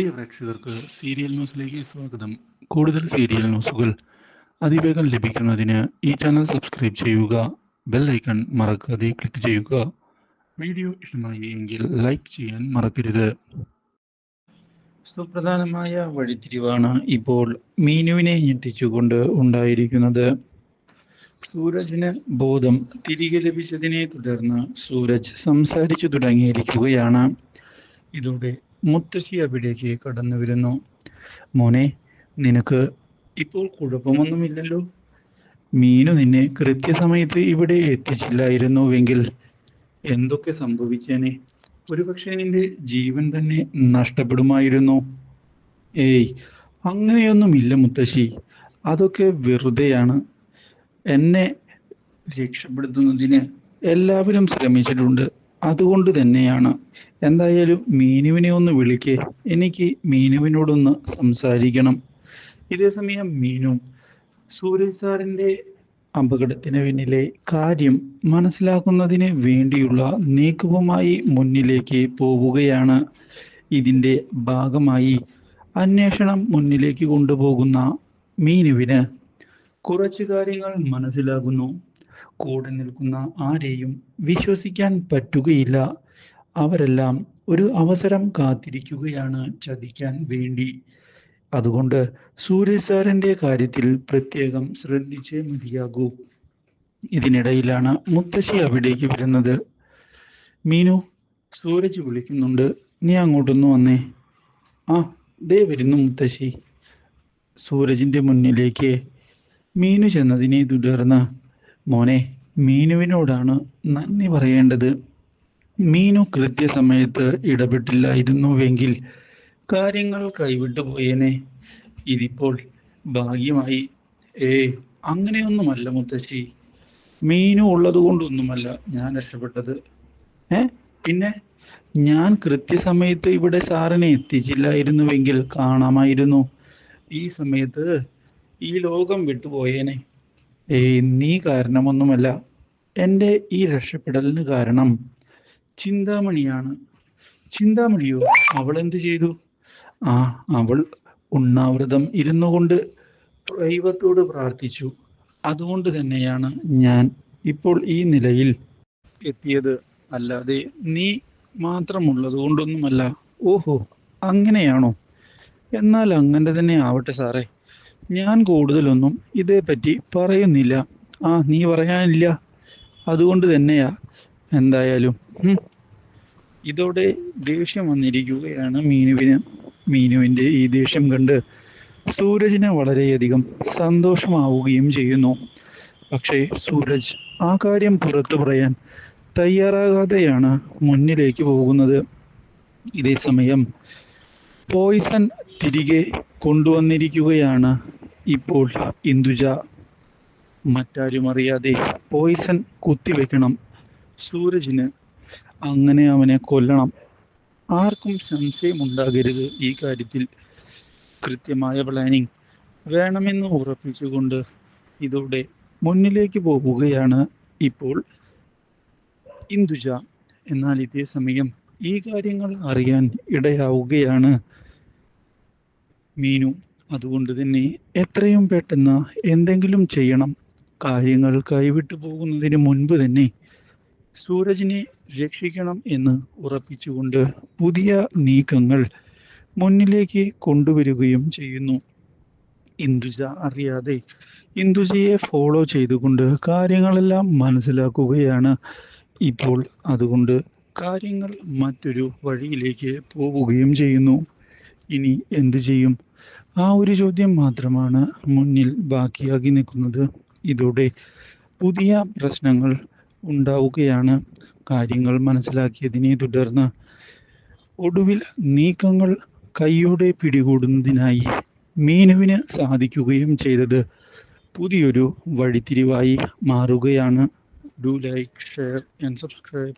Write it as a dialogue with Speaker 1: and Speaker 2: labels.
Speaker 1: പ്രിയ പ്രേക്ഷകർക്ക് സീരിയൽ ന്യൂസിലേക്ക് സ്വാഗതം. കൂടുതൽ സീരിയൽ ന്യൂസുകൾ അതിവേഗം ലഭിക്കുന്നതിന് ഈ ചാനൽ സബ്സ്ക്രൈബ് ചെയ്യുക ബെൽ ഐക്കൺ മറക്കാതെ ക്ലിക്ക് ചെയ്യുക. വീഡിയോ ഇഷ്ടമായി എങ്കിൽ ലൈക്ക് ചെയ്യാൻ മറക്കരുത്. സുപ്രധാനമായ വഴിത്തിരിവാണ് ഇപ്പോൾ മീനുവിനെ ഞെട്ടിച്ചുകൊണ്ട് ഉണ്ടായിരിക്കുന്നത്. സൂരജിന് ബോധം തിരികെ ലഭിച്ചതിനെ തുടർന്ന് സൂരജ് സംസാരിച്ചു തുടങ്ങിയിരിക്കുകയാണ്. ഇതോടെ മുത്തശ്ശി അവിടേക്ക് കടന്നു വരുന്നു. മോനെ നിനക്ക് ഇപ്പോൾ കുഴപ്പമൊന്നുമില്ലല്ലോ. മീനു നിന്നെ കൃത്യസമയത്ത് ഇവിടെ എത്തിച്ചില്ലായിരുന്നുവെങ്കിൽ എന്തൊക്കെ സംഭവിച്ചേനെ? ഒരുപക്ഷെ നിന്റെ ജീവൻ തന്നെ നഷ്ടപ്പെടുമായിരുന്നു. ഏയ് അങ്ങനെയൊന്നുമില്ല മുത്തശ്ശി. അതൊക്കെ വെറുതെയാണ്. എന്നെ രക്ഷപ്പെടുത്തുന്നതിന് എല്ലാവരും ശ്രമിച്ചിട്ടുണ്ട്. അതുകൊണ്ട് തന്നെയാണ്. എന്തായാലും മീനുവിനെ ഒന്ന് വിളിക്കേ. എനിക്ക് മീനുവിനോടൊന്ന് സംസാരിക്കണം. ഇതേസമയം മീനു സൂര്യ സാറിന്റെ അപകടത്തിന് പിന്നിലെ കാര്യം മനസ്സിലാക്കുന്നതിന് വേണ്ടിയുള്ള നീക്കവുമായി മുന്നിലേക്ക് പോവുകയാണ്. ഇതിന്റെ ഭാഗമായി അന്വേഷണം മുന്നിലേക്ക് കൊണ്ടുപോകുന്ന മീനുവിന് കുറച്ച് കാര്യങ്ങൾ മനസ്സിലാകുന്നു. കൂടെ നിൽക്കുന്ന ആരെയും വിശ്വസിക്കാൻ പറ്റുകയില്ല. അവരെല്ലാം ഒരു അവസരം കാത്തിരിക്കുകയാണ് ചതിക്കാൻ വേണ്ടി. അതുകൊണ്ട് സൂര്യ സാറിന്റെ കാര്യത്തിൽ പ്രത്യേകം ശ്രദ്ധിച്ചേ മതിയാകൂ. ഇതിനിടയിലാണ് മുത്തശ്ശി അവിടേക്ക് വരുന്നത്. മീനു സൂരജ് വിളിക്കുന്നുണ്ട്. നീ അങ്ങോട്ടൊന്ന് വന്നേ. ആ ദേ വരുന്നു മുത്തശ്ശി. സൂരജിന്റെ മുന്നിലേക്ക് മീനു ചെന്നതിനെ തുടർന്ന് മോനെ മീനുവിനോടാണ് നന്ദി പറയേണ്ടത്. മീനു കൃത്യസമയത്ത് ഇടപെട്ടില്ലായിരുന്നുവെങ്കിൽ കാര്യങ്ങൾ കൈവിട്ടു പോയേനെ. ഇതിപ്പോൾ ഭാഗ്യമായി. ഏ അങ്ങനെയൊന്നുമല്ല മുത്തശ്ശി. മീനു ഉള്ളത് കൊണ്ടൊന്നുമല്ല ഞാൻ രക്ഷപ്പെട്ടത്. ഏ പിന്നെ? ഞാൻ കൃത്യസമയത്ത് ഇവിടെ സാറിനെ എത്തിച്ചില്ലായിരുന്നുവെങ്കിൽ കാണാമായിരുന്നു. ഈ സമയത്ത് ഈ ലോകം വിട്ടുപോയേനെ. നീ കാരണമൊന്നുമല്ല. എന്റെ ഈ രക്ഷപ്പെടലിന് കാരണം ചിന്താമണിയാണ്. ചിന്താമണിയോ അവൾ എന്ത് ചെയ്തു? ആ അവൾ ഉണ്ണാവ്രതം ഇരുന്നു കൊണ്ട് ദൈവത്തോട് പ്രാർത്ഥിച്ചു. അതുകൊണ്ട് തന്നെയാണ് ഞാൻ ഇപ്പോൾ ഈ നിലയിൽ എത്തിയത്. അല്ലാതെ നീ മാത്രമുള്ളത് കൊണ്ടൊന്നുമല്ല ഓഹോ അങ്ങനെയാണോ? എന്നാൽ അങ്ങനെ തന്നെ ആവട്ടെ സാറേ. ഞാൻ കൂടുതലൊന്നും ഇതേപ്പറ്റി പറയുന്നില്ല. ആ നീ പറയാനില്ല. അതുകൊണ്ട് തന്നെയാ എന്തായാലും. ഇതോടെ ദേഷ്യം വന്നിരിക്കുകയാണ് മീനുവിന്. മീനുവിന്റെ ഈ ദേഷ്യം കണ്ട് സൂരജിന് വളരെയധികം സന്തോഷമാവുകയും ചെയ്യുന്നു. പക്ഷേ സൂരജ് ആ കാര്യം പുറത്തു പറയാൻ തയ്യാറാകാതെയാണ് മുന്നിലേക്ക് പോകുന്നത്. ഇതേ സമയം പോയിസൺ തിരികെ കൊണ്ടുവന്നിരിക്കുകയാണ് ഇപ്പോൾ ഇന്ദുജ മറ്റാരും അറിയാതെ പോയിസൺ കുത്തിവെക്കണം സൂരജിന് അങ്ങനെ അവനെ കൊല്ലണം. ആർക്കും സംശയമുണ്ടാകരുത് ഈ കാര്യത്തിൽ. കൃത്യമായ പ്ലാനിങ് വേണമെന്ന് ഉറപ്പിച്ചുകൊണ്ട് ഇതോടെ മുന്നിലേക്ക് പോവുകയാണ് ഇപ്പോൾ ഇന്ദുജ. എന്നാൽ ഇതേ സമയം ഈ കാര്യങ്ങൾ അറിയാൻ ഇടയാവുകയാണ് മീനു. അതുകൊണ്ട് തന്നെ എത്രയും പെട്ടെന്ന് എന്തെങ്കിലും ചെയ്യണം. കാര്യങ്ങൾ കൈവിട്ടു പോകുന്നതിന് മുൻപ് തന്നെ സൂരജിനെ രക്ഷിക്കണം എന്ന് ഉറപ്പിച്ചുകൊണ്ട് പുതിയ നീക്കങ്ങൾ മുന്നിലേക്ക് കൊണ്ടുവരികയും ചെയ്യുന്നു. ഇന്ദുജ അറിയാതെ ഇന്ദുജയെ ഫോളോ ചെയ്തുകൊണ്ട് കാര്യങ്ങളെല്ലാം മനസ്സിലാക്കുകയാണ്. ഇപ്പോൾ അതുകൊണ്ട് കാര്യങ്ങൾ മറ്റൊരു വഴിയിലേക്ക് പോവുകയും ചെയ്യുന്നു. ഇനി എന്തു ചെയ്യും? ആ ഒരു ചോദ്യം മാത്രമാണ് മുന്നിൽ ബാക്കിയാക്കി നിൽക്കുന്നത്. ഇതോടെ പുതിയ പ്രശ്നങ്ങൾ ഉണ്ടാവുകയാണ്. കാര്യങ്ങൾ മനസ്സിലാക്കിയതിനെ തുടർന്ന് ഒടുവിൽ നീക്കങ്ങൾ കൈയോടെ പിടികൂടുന്നതിനായി മീനുവിന് സാധിക്കുകയും ചെയ്തത് പുതിയൊരു വഴിത്തിരിവായി മാറുകയാണ്. Do like share and subscribe